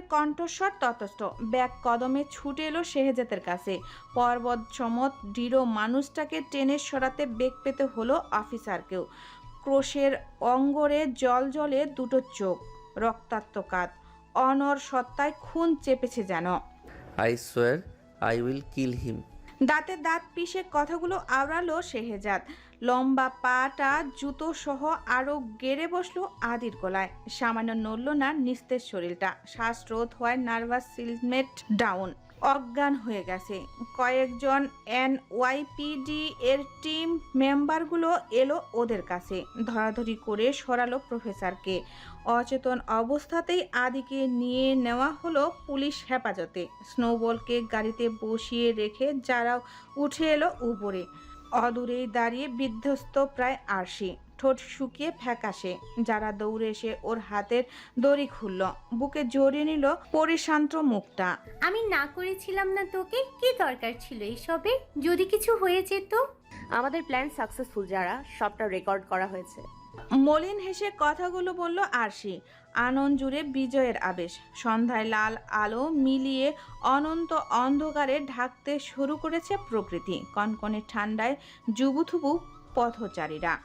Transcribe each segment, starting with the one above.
আয়ানের কণ্ঠস্বর ততস্থ ব্যাগ কদমে ছুটে এলো শেহজাতের কাছে। পর্বত সমত দৃঢ় মানুষটাকে টেনে সরাতে বেগ পেতে হলো অফিসারকেও। ক্রোশের অঙ্গরে জল জলে দুটো চোখ রক্তাক্ত কাত অনর সত্তায় খুন চেপেছে যেন। I swear I will kill হিম দাঁতে দাঁত পিষে কথাগুলো আওড়ালো শেহেজাদ। লম্বা পাটা, জুতো সহ আরও গেড়ে বসল আদির গলায়। সামান্য নড়ল না নিস্তেজ শরীরটা। শ্বাসরোধ হয় নার্ভাস সিলমেট ডাউন। অজ্ঞান হয়ে গেছে। কয়েকজন এন ওয়াইপিডি এর টিম মেম্বারগুলো এলো ওদের কাছে। ধরাধরি করে সরালো প্রফেসরকে। অচেতন অবস্থাতেই আদিকে নিয়ে নেওয়া হলো পুলিশ হেফাজতে। স্নোবলকে গাড়িতে বসিয়ে রেখে যারা উঠে এলো উপরে। অদূরেই দাঁড়িয়ে বিধ্বস্ত প্রায় আরশি। ঠোঁট শুকিয়ে ফ্যাকাশে। যারা দৌড়ে এসে ওর হাতের দড়ি খুলল বুকে জড়িয়ে নিল পরিশান্ত মুখটা। আমি না করেছিলাম না তোকে কি দরকার ছিল এসবে? যদি কিছু হয়ে যেত? আমাদের প্ল্যান সাকসেসফুল যারা সবটা রেকর্ড করা হয়েছে। মলিন হেসে কথাগুলো বলল আরশি। আনন্দ জুড়ে বিজয়ের আবেশ। সন্ধ্যায় লাল আলো মিলিয়ে অনন্ত অন্ধকারে ঢাকতে শুরু করেছে প্রকৃতি। কনকনে ঠান্ডায় জুবুথুবু পথচারীরা।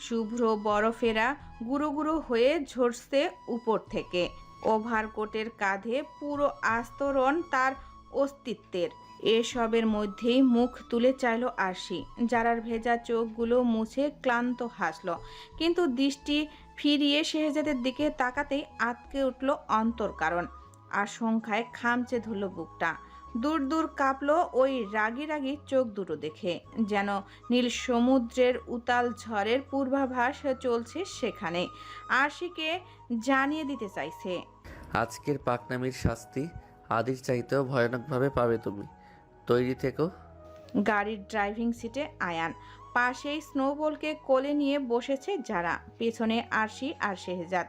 শুভ্র বরফেরা গুঁড়ো গুঁড়ো হয়ে ঝরছে উপর থেকে। ওভারকোটের কাঁধে পুরো আস্তরণ তার অস্তিত্বের। এসবের মধ্যেই মুখ তুলে চাইল আরশি, যারার ভেজা চোখগুলো মুছে ক্লান্ত হাসল। কিন্তু দৃষ্টি ফিরিয়ে শেহজাদের দিকে তাকাতেই আটকে উঠল অন্তর কারণ। আশঙ্কায় খামচে ধরল বুকটা। দূর দূর কাঁপলো ওই রাগি রাগি চোখ দুটো দেখে যেন নীল সমুদ্রের উতাল ঝড়ের পূর্বাভাস চলছে সেখানে। আশিকে জানিয়ে দিতে চাইছে। আজকের পাকনামির শাস্তি আদির চাইতেও ভয়ানকভাবে পাবে তুমি। তৈরি থেকো। গাড়ির ড্রাইভিং সিটে আয়ান। পাশেই স্নোবলকে কোলে নিয়ে বসেছে যারা। পেছনে আরশি আর শেহজাদ।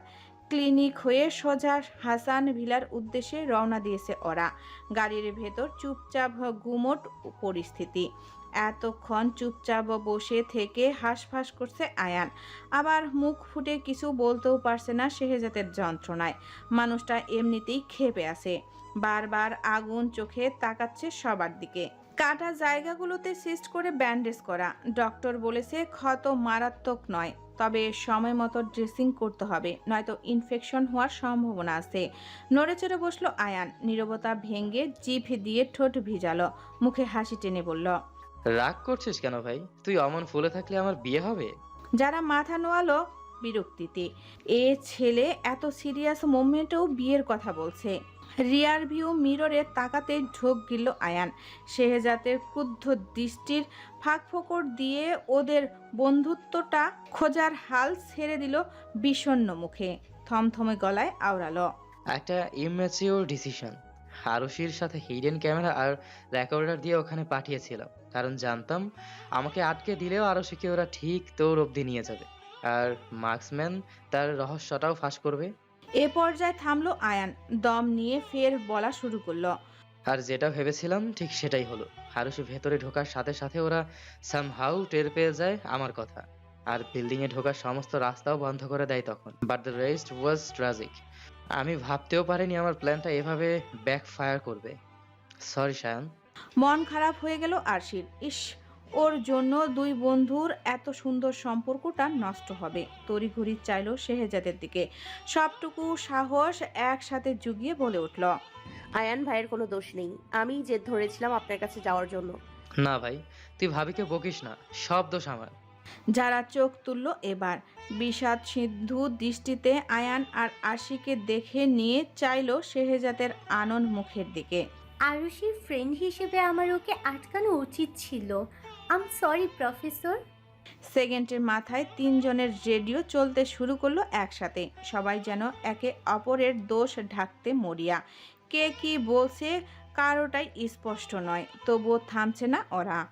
ক্লিনিক হয়ে সোজা হাসান ভিলার উদ্দেশ্যে রওনা দিয়েছে ওরা। গাড়ির ভেতর চুপচাপ গুমট পরিস্থিতি। এতক্ষণ চুপচাপ বসে থেকে হাঁসফাঁস করছে আয়ান। আবার মুখ ফুটে কিছু বলতেও পারছে না শেহজাতের যন্ত্রণায়। মানুষটা এমনিতেই খেপে আছে। বারবার আগুন চোখে তাকাচ্ছে সবার দিকে। কাটা জায়গাগুলোতে সিস্ট করে ব্যান্ডেজ করা। ডক্টর বলেছে ক্ষত মারাত্মক নয় তবে সময় মতো ড্রেসিং করতে হবে নয়তো ইনফেকশন হওয়ার সম্ভাবনা আছে। নড়ে চড়ে বসল আয়ান নীরবতা ভেঙে জিভ দিয়ে ঠোঁট ভিজালো মুখে হাসি টেনে বলল রাগ করছিস কেন ভাই? তুই অমন ফুলে থাকলে আমার বিয়ে হবে? যারা মাথা নোয়ালো বিরক্তিতে এ ছেলে এত সিরিয়াস মোমেন্টেও বিয়ের কথা বলছে। রিয়ার ভিউ মিররে তাকাতে ঢোক গিল আয়ান। শেহজাতের ক্রুদ্ধ দৃষ্টির ফাঁক ফোকর দিয়ে ওদের বন্ধুত্বটা খোঁজার হাল ছেড়ে দিল বিষণ্ণ মুখে। থমথমে গলায় আওড়ালো। একটা ইম্যাচিওর ডিসিশন আরশির সাথে হিডেন ক্যামেরা আর রেকর্ডার দিয়ে ওখানে পাঠিয়েছিলাম। কারণ জানতাম, আমাকে আটকে দিলেও আরশিকে ওরা ঠিক তোর অবধি নিয়ে যাবে। আর মার্কসম্যান তার রহস্যটাও ফাঁস করবে। এ পর্যায়ে থামলো আয়ান। দম নিয়ে ফের বলা শুরু করল। আর যেটা ভেবেছিলাম ঠিক সেটাই হলো। আরশি ভেতরে ঢোকার সাথে সাথে ওরা সামহাউ টের পেয়ে যায় আমার কথা। আর বিল্ডিং এ ঢোকার সমস্ত রাস্তাও বন্ধ করে দেয় তখন। But the rest was tragic আমি ভাবতেও পারিনি আমার প্ল্যানটা এভাবে ব্যাকফায়ার করবে। সরি শায়ন মন খারাপ হয়ে গেল আরশির। ইস ওর জন্য দুই বন্ধুর এত সুন্দর সম্পর্কটা নষ্ট হবে। তড়িঘড়ি চাইল শেহেজাদের দিকে। সবটুকু সাহস একসাথে জুগিয়ে বলে উঠল আয়ান ভাইয়ের কোনো দোষ নেই। আমি জেদ ধরেছিলাম আপনার কাছে যাওয়ার জন্য। না ভাই তুই ভাবিকে বকিস না সব দোষ আমার। যারা চোখ তুলল এবার। বিষাদ সিন্ধু দৃষ্টিতে আয়ান আর আশিকে দেখে নিয়ে চাইল শেহজাদের আনন্দ মুখের দিকে। আরুষির ফ্রেন্ড হিসেবে আমার ওকে আটকানো উচিত ছিল। আম সরি প্রফেসর সেকেন্ডের মাথায় তিনজনের রেডিও চলতে শুরু করল একসাথে। সবাই যেন একে অপরের দোষ ঢাকতে মরিয়া। কে কি বলছে কারোটাই স্পষ্ট নয় তবুও থামছে না ওরা।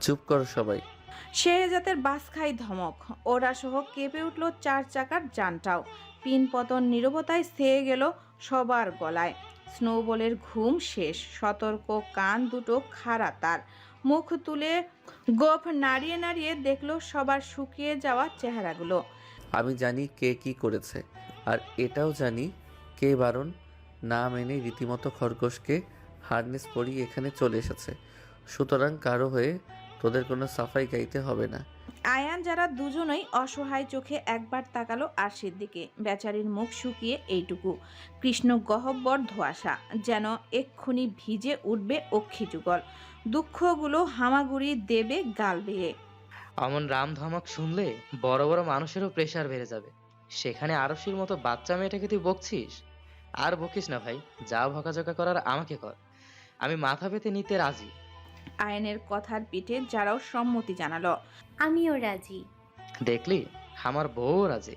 চুপ করো সবাই। শেহজাতের বাস খাই ধমক। ওরা সহ কেঁপে উঠল চার চাকার যানটাও। পিনপতন নীরবতায় সেয়ে গেল সবার গলায়। স্নোবলের ঘুম শেষ। সতর্ক কান দুটো খাড়া তার। মুখ তুলে গোফ নাড়িয়ে নাড়িয়ে দেখল সবার শুকিয়ে যাওয়া চেহারাগুলো। আমি জানি কে কি করেছে, আর এটাও জানি কে বারণ না মেনে রীতিমতো খরগোশকে হারনেস পরিয়ে এখানে চলে এসেছে। সুতরাং কারও হয়ে তোদের কোনো সাফাই গাইতে হবে না। আয়ান যারা দুজনেই অসহায় চোখে একবার তাকালো আরশির দিকে বেচারির মুখ শুকিয়ে এইটুকু। কৃষ্ণ গহব্বর ধোয়াশা যেন এক্ষুনি ভিজে উঠবে অক্ষি যুগল। দুঃখগুলো হামাগুড়ি দেবে গাল বেয়ে। অমন রাম ধমক শুনলে বড় বড় মানুষেরও প্রেশার বেড়ে যাবে। সেখানে আরশির মতো বাচ্চা মেয়েটাকে তুই বকছিস? আর বকিস না ভাই যা ভকাঝকা করার আমাকে কর। আমি মাথা পেতে নিতে রাজি। আয়নের কথার পিঠে যারাও সম্মতি জানালো। আমিও রাজি। দেখলি? আমার বউ রাজি।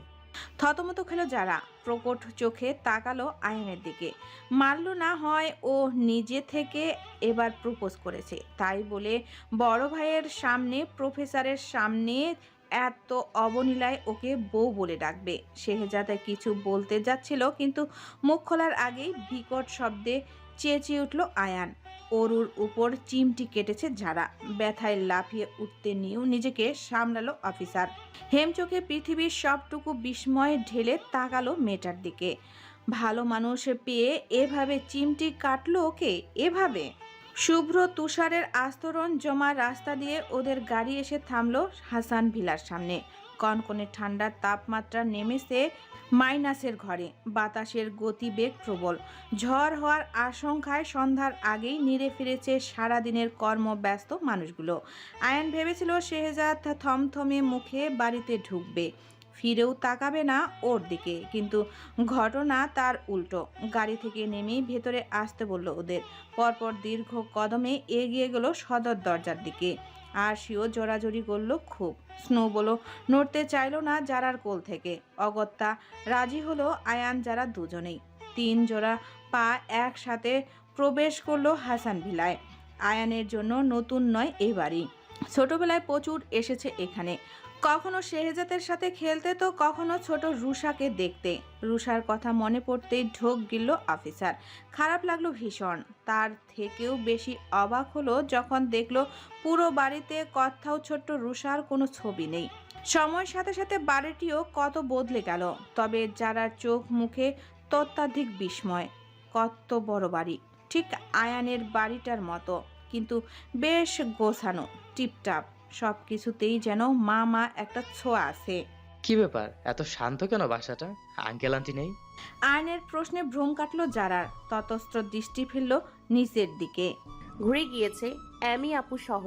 থতমত খেলো যারা। প্রকট চোখে তাকালো আয়নের দিকে। মানল না হয় ও নিজে থেকে এবার প্রপোজ করেছে। তাই বলে বড় ভাইয়ের সামনে প্রফেসরের সামনে এত অবনীলায় ওকে বউ বলে ডাকবে। শেহজাদা কিছু বলতে যাচ্ছিল কিন্তু মুখ খোলার আগেই বিকট শব্দে চেঁচিয়ে উঠল আয়ান। অরুর উপর চিমটি কেটেছে ঝাড়া ব্যথায় লাফিয়ে উঠতে নিয়েও নিজেকে সামলালো অফিসার। হেমচোখে পৃথিবীর সবটুকু বিস্ময়ে ঢেলে তাকালো মেটার দিকে। ভালো মানুষ পেয়ে এভাবে চিমটি কাটলো ওকে? এভাবে? শুভ্র তুষারের আস্তরণ জমা রাস্তা দিয়ে ওদের গাড়ি এসে থামলো হাসান ভিলার সামনে। কনকনে ঠান্ডার তাপমাত্রা নেমেছে মাইনাসের ঘরে। বাতাসের গতিবেগ প্রবল। ঝড় হওয়ার আশঙ্কায় সন্ধ্যার আগেই নিরে ফিরেছে সারাদিনের কর্মব্যস্ত মানুষগুলো। আয়ান ভেবেছিল, শেহজাদ থমথমে মুখে বাড়িতে ঢুকবে। ফিরেও তাকাবে না ওর দিকে। কিন্তু ঘটনা তার উল্টো। গাড়ি থেকে নেমেই ভেতরে আসতে বলল ওদের। পরপর দীর্ঘ কদমে এগিয়ে গেল সদর দরজার দিকে। আর সেও জোরাজোরি করল খুব। স্নো বলো, নড়তে চাইলো না যারার কোল থেকে। অগত্যা রাজি হলো আয়ান, যারা দুজনেই। তিন জোড়া পা একসাথে প্রবেশ করল হাসান ভিলায়। আয়ানের জন্য নতুন নয় বাড়ি। ছোটবেলায় প্রচুর এসেছে এখানে। কখনো শেহজাদের সাথে খেলতে, তো কখনো ছোট রুষাকে দেখতে। রুষার কথা মনে পড়তেই ঢোক গিলল অফিসার। খারাপ লাগল ভীষণ। তার থেকেও বেশি অবাক হলো যখন দেখল পুরো বাড়িতে কোথাও ছোট্ট রুষার কোনো ছবি নেই। সময়ের সাথে সাথে বাড়িটিও কত বদলে গেল। তবে যারা চোখ মুখে তত্ত্বাধিক বিস্ময়, কত বড় বাড়ি। ঠিক আয়ানের বাড়িটার মতো। কিন্তু বেশ গোছানো, টিপটাপ। সব কিছুতেই যেন মা মা একটা ছোঁয়া আছে। কি ব্যাপার? এত শান্ত কেন বাসাটা? আঙ্কেল আন্টি নেই? আয়নের প্রশ্নে ভ্রম কাটলো যারার ততস্ত্র দৃষ্টি ফেলল নিচের দিকে। ঘুরে গিয়েছে অ্যামি আপু সহ।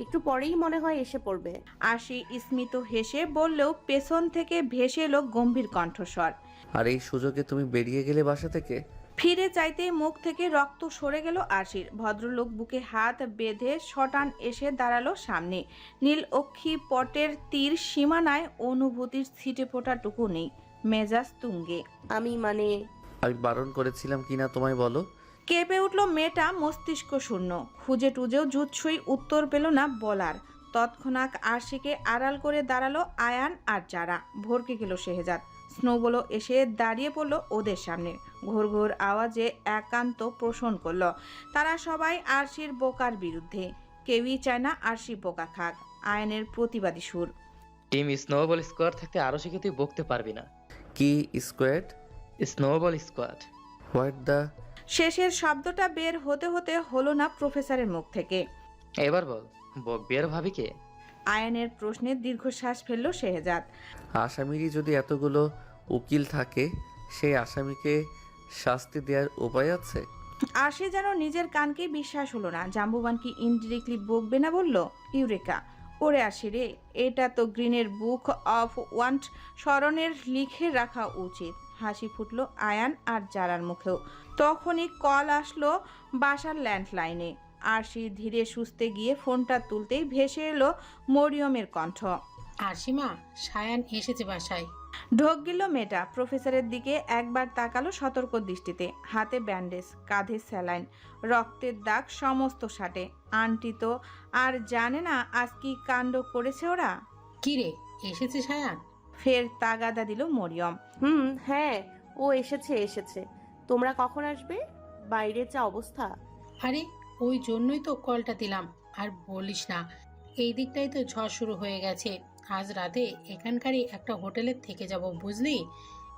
একটু পরেই মনে হয় এসে পড়বে। আশি স্মিত হেসে বললেও পেছন থেকে ভেসে এলো গম্ভীর কণ্ঠস্বর। আর এই সুযোগে তুমি বেরিয়ে গেলে বাসা থেকে? ফিরে চাইতে মুখ থেকে রক্ত সরে গেল আশির ভদ্রলোক বুকে হাত বেঁধে শটান এসে দাঁড়াল সামনে। নীল অক্ষী পটের তীর সীমানায় অনুভূতির ছিটে ফোটাটুকু নেই। মেজাজ তুঙ্গে। আমি মানে আমি বারণ করেছিলাম কিনা তোমায় বলো? কেঁপে উঠল মেয়েটা মস্তিষ্ক শূন্য। খুঁজে টুজেও জুৎসই উত্তর পেল না বলার। তৎক্ষণাৎ আরশিকে আড়াল করে দাঁড়াল আয়ান আর যারা। ভরকে গেল শেহজাদ। স্নোবলো এসে দাঁড়িয়ে পড়ল ওদের সামনে। ঘোর ঘোর আওয়াজে একান্ত পোষণ করল। তারা সবাই আরশির বোকার বিরুদ্ধে। কেউই চায় না আরশি বোকা খাক। আয়নের প্রতিবাদী সুর। টিম স্নোবল স্কোয়াড থাকতে আরও শিখে তুই বকতে পারবি না। কি squad? Snowball squad. What the শেষের শব্দটা বের হতে হতে হলো না প্রফেসরের মুখ থেকে। এবার বল বকবি আর ভাবি কে? আয়নের প্রশ্নে দীর্ঘশ্বাস ফেলল শেহজাদ। আসামিরই যদি এতগুলো উকিল থাকে সেই আসামিকে শাস্তি দেওয়ার উপায় আছে? আর সে যেন নিজের কানকে বিশ্বাস হলো না। জাম্বুবান কি ইনডিরেক্টলি বকবে না বলল? ইউরেকা ওরে আসি রে। এটা তো গ্রিনের বুক অফ ওয়ান্ট স্মরণের লিখে রাখা উচিত। হাসি ফুটলো আয়ান আর জারার মুখেও। তখনই কল আসলো বাসার ল্যান্ডলাইনে। আরশি ধীরে সুস্থে গিয়ে ফোনটা তুলতেই ভেসে এলো মরিয়মের কণ্ঠ। আর সীমা সায়ান এসেছে বাসায়। ঢোক গেল মেয়েটা। প্রফেসরের দিকে একবার তাকালো সতর্ক দৃষ্টিতে। হাতে ব্যান্ডেজ কাঁধে স্যালাইন রক্তের দাগ সমস্ত সাটে আন্টি তো আর জানে না আজ কি কাণ্ড করেছে ওরা। কি রে এসেছে সায়ান ফের তাগাদা দিল মরিয়ম। হুম হ্যাঁ ও এসেছে এসেছে। তোমরা কখন আসবে? বাইরের যা অবস্থা। আরে ওই জন্যই তো কলটা দিলাম। আর বলিস না এই দিকটাই তো ঝড় শুরু হয়ে গেছে। আজ রাতে এখানকারই একটা হোটেলে থেকে যাব বুঝলি?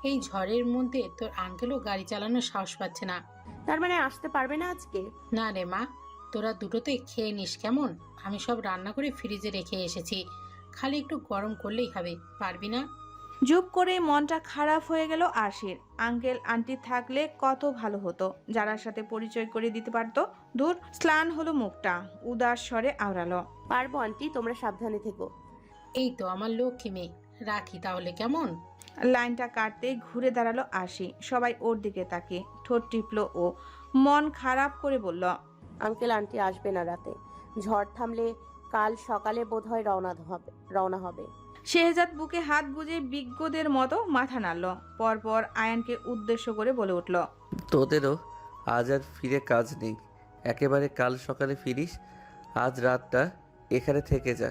এই ঝড়ের মধ্যে তোর আঙ্কেলও গাড়ি চালানোর সাহস পাচ্ছে না। তার মানে আসতে পারবে না আজকে? না রে মা তোরা দুটোতে খেয়ে নিস কেমন? আমি সব রান্না করে ফ্রিজে রেখে এসেছি। খালি একটু গরম করলেই হবে পারবি না? জুপ করে মনটা খারাপ হয়ে গেল আশির আঙ্কেল আন্টি থাকলে কত ভালো হতো। যারার সাথে পরিচয় করে দিতে পারতো দূর স্নান হলো মুখটা। উদাস স্বরে আওড়ালো। পারব আন্টি তোমরা সাবধানে থেকো। এই তো আমার লক্ষ্মী মেয়ে। রাখি তাহলে কেমন? লাইনটা কাটতেই ঘুরে দাঁড়াল আশি সবাই ওর দিকে তাকে ঠোঁট টিপল ও। মন খারাপ করে বলল আঙ্কেল আন্টি আসবে না রাতে। ঝড় থামলে কাল সকালে বোধহয় রওনা হবে রওনা হবে। শেহজাদ বুকে হাত গুজে বিজ্ঞদের মতো মাথা নাড়ল। পরপর আয়ানকে উদ্দেশ্য করে বলে উঠল তোদেরও আজ আর ফিরে কাজ নেই। একেবারে কাল সকালে ফিরিস আজ রাতটা এখানে থেকে যা।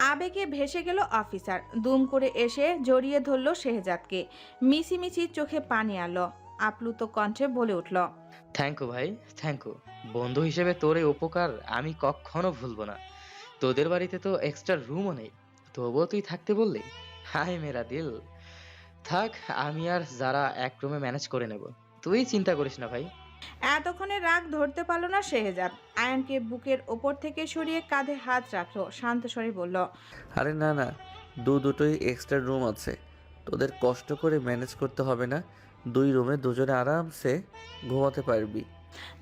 আবেগে ভেসে গেল অফিসার। দুম করে এসে জড়িয়ে ধরল শেহজাদকে। মিছিমিছি চোখে পানি আলো আপ্লুত কণ্ঠে বলে উঠল থ্যাংক ইউ ভাই থ্যাংক ইউ বন্ধু হিসেবে তোর এই উপকার আমি কখনো ভুলবো না। তোদের বাড়িতে তো এক্সট্রা রুমও নেই। তবুও তুই থাকতে বললি? হাই মেরা দিল। থাক, আমি আর যারা এক রুমে ম্যানেজ করে নেব। তুই চিন্তা করিস না ভাই। এতক্ষণে রাগ ধরতে পারল না শেহজাদ। আয়ানকে বুকের ওপর থেকে সরিয়ে কাঁধে হাত রাখল শান্ত স্বরে বলল আরে না না দু দুটোই এক্সট্রা রুম আছে। তোদের কষ্ট করে ম্যানেজ করতে হবে না। দুই রুমে দুজনে আরামসে ঘুমাতে পারবি।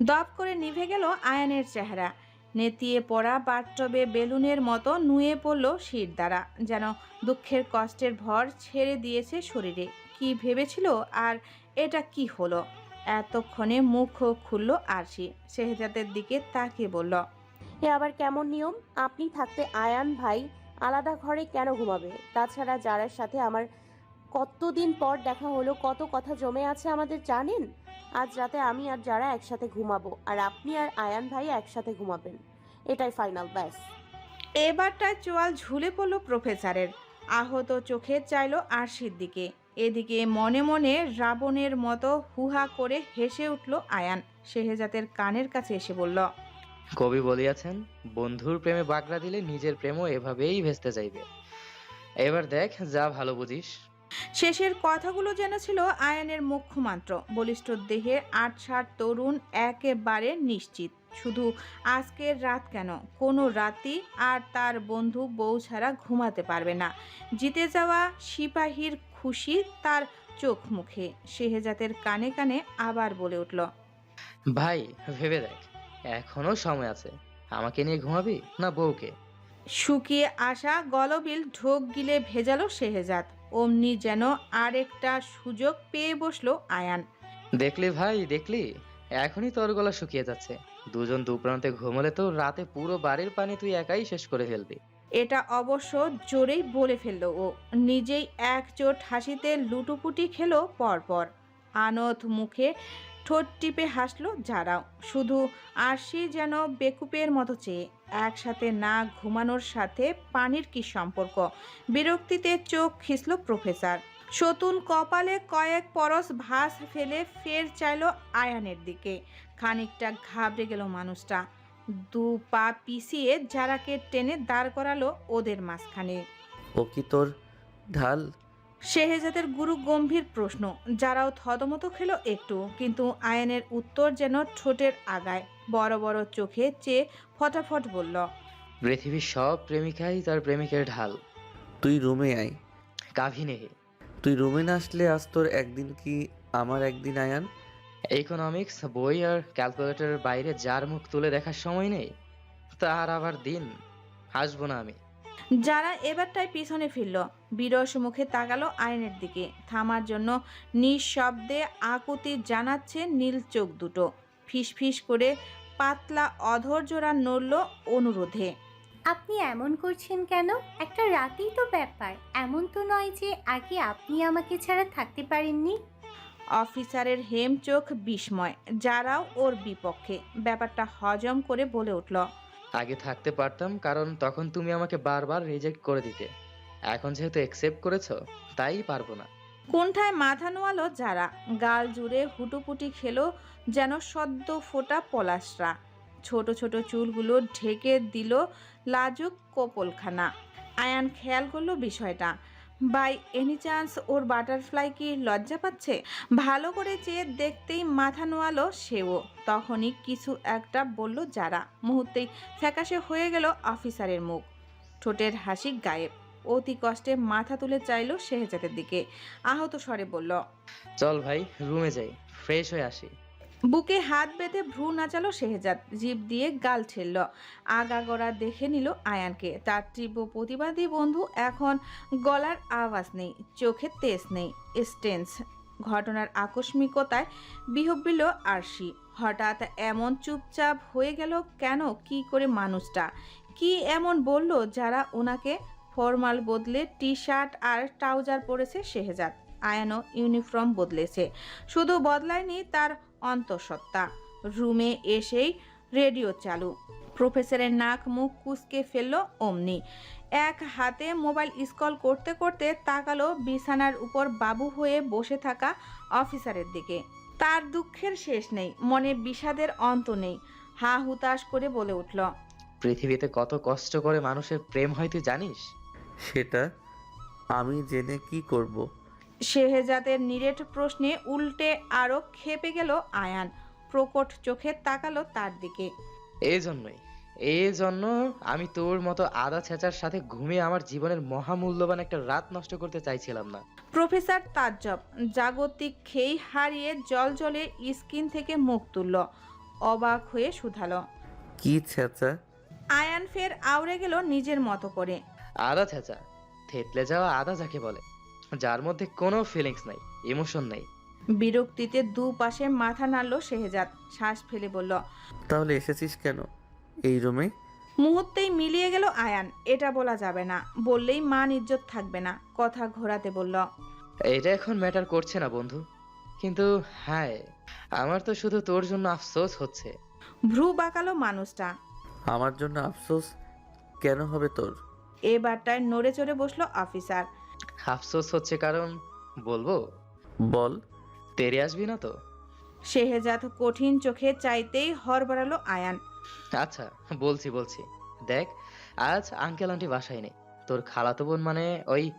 দপ করে নিভে গেল আয়ানের চেহারা। নেতিয়ে পড়া বাথটবে বেলুনের মতো নুয়ে পড়ল শির দ্বারা। যেন দুঃখের কষ্টের ভর ছেড়ে দিয়েছে শরীরে। কি ভেবেছিল আর এটা কি হলো? এতক্ষণে মুখ খুলল আরশি। শেহজাদের দিকে তাকিয়ে বলল এ আবার কেমন নিয়ম? আপনি থাকতে আয়ান ভাই আলাদা ঘরে কেন ঘুমাবে? তাছাড়া যারার সাথে আমার কতদিন পর দেখা হলো কত কথা জমে আছে আমাদের জানেন? আজ রাতে আমি আর যারা একসাথে ঘুমাবো আর আপনি আর আয়ান ভাই একসাথে ঘুমাবেন। এটাই ফাইনাল ব্যাস। এবারটায় চোয়াল ঝুলে পড়ল প্রফেসরের। আহত চোখে চাইল আরশির দিকে। এদিকে মনে মনে রাবণের মতো হুহা করে হেসে উঠল আয়ান। শেহজাদের কানের কাছে এসে বলল কবি বলিয়াছেন বন্ধুর প্রেমে বাগড়া দিলে নিজের প্রেমও এভাবেই ভেস্তে যাইবে। এবার দেখ যা ভালো বুঝিস। শেষের কথাগুলো যেন ছিল আয়ানের মুখ্যমাত্র বলিষ্ঠ দেহের আটসাট তরুণ একেবারে নিশ্চিত। শুধু আজকের রাত কেন? কোনো রাতই আর তার বন্ধু বউ ছাড়া ঘুমাতে পারবে না। জিতে যাওয়া সিপাহীর খুশি তার চোখ মুখে শেহজাতের কানে কানে আবার বলে উঠল ভাই ভেবে দেখ এখনও সময় আছে। আমাকে নিয়ে ঘুমাবি না বউকে? শুকিয়ে আসা গলবিল ঢোক গিলে ভেজালো শেহজাদ। অমনি যেন আরেকটা সুযোগ পেয়ে বসল আয়ান। দেখলি ভাই দেখলি? এখনই তোর গলা শুকিয়ে যাচ্ছে। দুজন দুপ্রান্তে ঘুমলে তো রাতে পুরো বাড়ির পানি তুই একাই শেষ করে ফেলবি। এটা অবশ্য জোরেই বলে ফেলল ও নিজেই এক চোট হাসিতে লুটুপুটি খেলো পরপর। আনত মুখে ঠোঁট টিপে হাসলো যারাও। শুধু আরশি যেন বেকুপের মতো চেয়ে, একসাথে না ঘুমানোর সাথে পানির কি সম্পর্ক? বিরক্তিতে চোখ খিসল প্রফেসর। সতুন কপালে কয়েক পরশ ভাস ফেলে ফের চাইলো আয়ানের দিকে। খানিকটা ঘাবড়ে গেল মানুষটা। দু পা পিছিয়ে যারাকে টেনে দাঁড় করালো ওদের মাঝখানে। ও কি তোর ঢাল? শেহজাদের গুরু গম্ভীর প্রশ্ন যারাও থতমত খেলো একটু কিন্তু আয়নের উত্তর যেন ঠোঁটের আগায় বড় বড় চোখে চেয়ে ফটাফট বলল পৃথিবীর সব প্রেমিকাই তার প্রেমিকের ঢাল। তুই রুমে আয়। কাভি নেহে তুই রুমে না আসলে আজ তোর একদিন কি আমার একদিন আয়ান? ইকোনমিক্স বই আর ক্যালকুলেটরের বাইরে যার মুখ তুলে দেখার সময় নেই তার আবার দিন। হাসবো না আমি। যারা এবারটাই পিছনে ফিরল বিরস মুখে তাকালো আয়নের দিকে। থামার জন্য নিঃশব্দে আকুতি জানাচ্ছে নীল চোখ দুটো। ফিসফিস করে পাতলা অধর জোড়া নড়ল অনুরোধে। আপনি এমন করছেন কেন? একটা রাতেই তো ব্যাপার। এমন তো নয় যে আগে আপনি আমাকে ছাড়া থাকতে পারেননি। অফিসারের হেম চোখ বিস্ময় যারাও ওর বিপক্ষে। ব্যাপারটা হজম করে বলে উঠল আগে থাকতে পারতাম কারণ তখন তুমি আমাকে বারবার রিজেক্ট করে দিতে। এখন যেহেতু অ্যাকসেপ্ট করেছ তাই পারব না। কোনঠায় মাথা নোয়ালো যারা গাল জুড়ে হুটুপুটি খেলো যেন সদ্য ফোটা পলাশরা। ছোট ছোট চুলগুলো ঢেকে দিল লাজুক কপলখানা। আয়ান খেয়াল করল বিষয়টা বাই এনি চান্স ওর বাটারফ্লাই কি লজ্জা পাচ্ছে? ভালো করে চেয়ে দেখতেই মাথা নোয়ালো সেও। তখনই কিছু একটা বলল যারা। মুহূর্তেই ফ্যাকাশে হয়ে গেল অফিসারের মুখ। ঠোঁটের হাসি গায়েব। অতি কষ্টে মাথা তুলে চাইল শেহজাদের দিকে। আহত স্বরে বলল, চল ভাই, রুমে যাই। ফ্রেশ হয়ে আসি। বুকে হাত বেঁধে ভ্রু নাচালো শেহজাদ। জিভ দিয়ে গাল ঠেলল। আগাগোড়া দেখে নিল আয়ানকে। তার তীব্র প্রতিবাদী বন্ধু এখন গলার আওয়াজ নেই, চোখে তেজ নেই, স্টেন্স। ঘটনার আকস্মিকতায় বিহব্বিল আরশি। হঠাৎ এমন চুপচাপ হয়ে গেল কেন, কি করে মানুষটা? কি এমন বলল যারা ওনাকে ফর্মাল বদলে টি শার্ট আর ট্রাউজার পরেছে শেহজাদ? আয়ানও ইউনিফর্ম বদলেছে। শুধু বদলায়নি, তার অন্তঃসত্ত্বা। রুমে এসেই রেডিও চালু। প্রফেসরের নাক মুখ কুচকে ফেলল অমনি। এক হাতে মোবাইল স্কল করতে করতে তাকালো বিছানার উপর বাবু হয়ে বসে থাকা অফিসারের দিকে। তার দুঃখের শেষ নেই মনে বিষাদের অন্ত নেই। হা হুতাশ করে বলে উঠল পৃথিবীতে কত কষ্ট করে মানুষের প্রেম হয় তুই জানিস? সেটা আমি জেনে কি করব। শেহজাদের নিরেট প্রশ্নে উল্টে আরও খেপে গেল আয়ান। প্রকট চোখে তাকালো তার দিকে। এই জন্যই এই জন্য আমি তোর মতো আদা ছেঁচার সাথে ঘুমিয়ে আমার জীবনের মহামূল্যবান একটা রাত নষ্ট করতে চাইছিলাম না। প্রফেসর তাজ্জব জাগতিক খেই হারিয়ে জল জলে স্কিন থেকে মুখ তুলল অবাক হয়ে শুধালো। কি ছেঁচা? আয়ান ফের আউড়ে গেল নিজের মতো করে। আদা ছেঁচা থেতলে যাওয়া আদা যাকে বলে। যার মধ্যে কোনো ফিলিংস নাই ইমোশন নাই। বিরক্তিতে দু পাশে মাথা নাড়ল শেহজাদ। শ্বাস ফেলে বলল তাহলে এসেছিস কেন এই রুমে? মুহূর্তেই মিলিয়ে গেল আয়ান। এটা বলা যাবে না। বললেই মান ইজ্জত থাকবে না। কথা ঘোরাতে বলল এটা এখন ম্যাটার করছে না বন্ধু। কিন্তু হ্যাঁ আমার তো শুধু তোর জন্য আফসোস হচ্ছে। ভ্রু বাঁকালো মানুষটা। আমার জন্য আফসোস কেন হবে তোর? এবারটায় নড়ে চড়ে বসল অফিসার। আফসোস হচ্ছে কারণ বলব? বল। তেরে আসবি না তো? শেহজাদ কঠিন চোখে চাইতেই হর বাড়ালো আয়ান। আচ্ছা বলছি বলছি। দেখ আজ আঙ্কেল আন্টি বাসায় নেই। তোর খালাতো বোন মানে ওই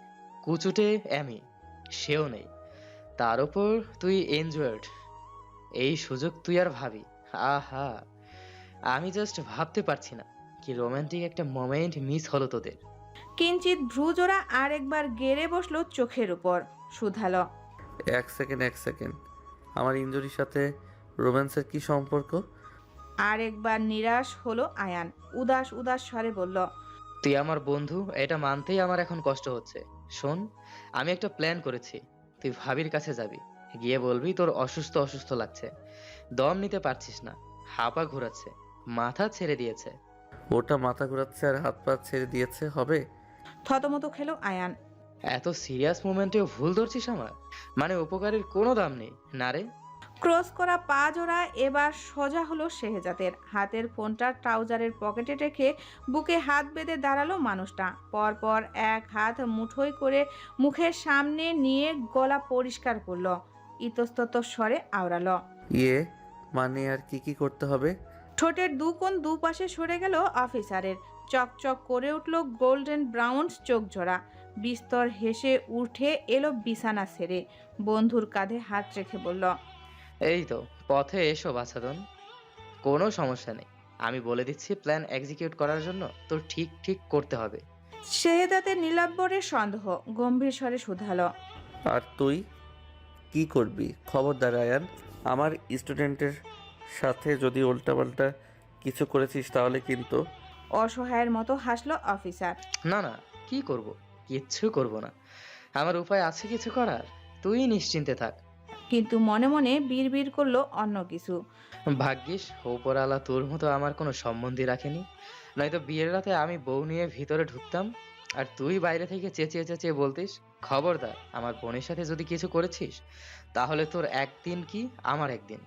কুচুটে অ্যামি সেও নেই। তার উপর তুই এনজয়েড এই সুযোগ তুই আর ভাবি। আহা আমি জাস্ট ভাবতে পারছি না। কি রোমান্টিক একটা মোমেন্ট মিস হলো তোদের। কিঞ্চিত ভ্রুজোড়া আরেকবার গেড়ে বসল চোখের উপর। শুধালো। এক সেকেন্ড এক সেকেন্ড। আমার ইঞ্জুরির সাথে রোম্যান্সের কি সম্পর্ক? আরেকবার নিরাশ হলো আয়ান। উদাস উদাস স্বরে বলল তুই আমার বন্ধু এটা মানতেই আমার এখন কষ্ট হচ্ছে। শোন আমি একটা প্ল্যান করেছি। তুই ভাবির কাছে যাবি। গিয়ে বলবি তোর অসুস্থ অসুস্থ লাগছে। দম নিতে পারছিস না। হাপা ঘোরাচ্ছে। মাথা ছেড়ে দিয়েছে। ওটা মাথা ঘোরাচ্ছে আর হাত পা ছেড়ে দিয়েছে হবে? থতমত খেলো আয়ান। এত সিরিয়াস মোমেন্টেও ভুল ধরছিস আমার? মানে উপকারের কোনো দাম নেই। না রে। ক্রস করা পা জোড়া এবার সোজা হলো শেহজাদের। হাতের ফোনটা ট্রাউজারের পকেটে রেখে বুকে হাত বেঁধে দাঁড়াল মানুষটা। পরপর এক হাত মুঠোই করে মুখের সামনে নিয়ে গলা পরিষ্কার করল। ইতস্তত স্বরে আওড়ালো। ইয়ে মানে আর কি কি করতে হবে? ঠোঁটের দু কোণ দুপাশে সরে গেল অফিসারের। চকচক করে উঠল গোল্ডেন ব্রাউন চোখ জোড়া। বিস্তর হেসে উঠে এলো বিছানা ছেড়ে। বন্ধুর কাঁধে হাত রেখে বলল এই তো পথে এসো বাছাদন। কোনো সমস্যা নেই। আমি বলে দিচ্ছি প্ল্যান এক্সিকিউট করার জন্য। তোর ঠিক ঠিক করতে হবে। শেহেদাতের নীলাব্বরের সন্দেহ গম্ভীর স্বরে শুধালো আর তুই? কি করবি? খবরদার আয়ান। আমার স্টুডেন্টের সাথে যদি উল্টাপাল্টা কিছু করেছিস তাহলে কিন্তু অসহায়ের মতো হাসলো অফিসার। না না কি করব? কিচ্ছু করব না। আমার উপায় আছে কিছু করার? তুই নিশ্চিন্তে থাক। কিন্তু মনে মনে বিড়বিড় করল অন্য কিছু। ভাগ্যিস ওপরালা তোর মতো আমার কোনো সম্বন্ধী রাখেনি। নয়তো বিয়ের রাতে আমি বউ নিয়ে ভিতরে ঢুকতাম। আর তুই বাইরে থেকে চেঁচিয়ে চেঁচিয়ে বলতিস খবরদার আমার বোনের সাথে যদি কিছু করেছিস তাহলে তোর একদিন কি আমার একদিন?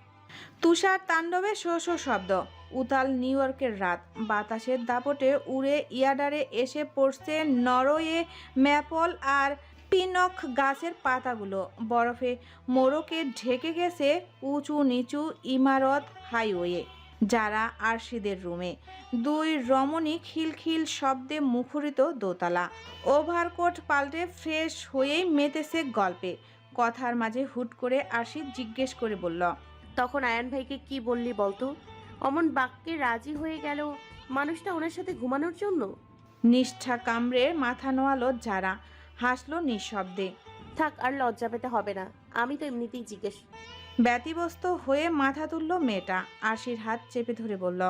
তুষার তাণ্ডবে শো শো শব্দ। উতাল নিউ ইয়র্কের রাত। বাতাসের দাপটে উড়ে ইয়াডারে এসে পড়ছে নরওয়ে ম্যাপল আর পিনক গাছের পাতাগুলো। বরফে মোড়কে ঢেকে গেছে উঁচু নিচু ইমারত হাইওয়ে, যারা আরশিদের রুমে। দুই রমণী খিলখিল শব্দে মুখরিত দোতলা। ওভারকোট পাল্টে ফ্রেশ হয়েই মেতেছে গল্পে। কথার মাঝে হুট করে আরশি জিজ্ঞেস করে বলল তখন আয়ান ভাইকে কি বললি বলতো? অমন বাক্যে রাজি হয়ে গেল মানুষটা ওনার সাথে ঘুমানোর জন্য? নিষ্ঠা কামড়ে মাথা নোয়ালো যারা হাসলো নিঃশব্দে। থাক আর লজ্জা পেতে হবে না আমি তো এমনিতেই জিজ্ঞেস ব্যতিব্যস্ত হয়ে মাথা তুলল মেয়েটা আশির হাত চেপে ধরে বলল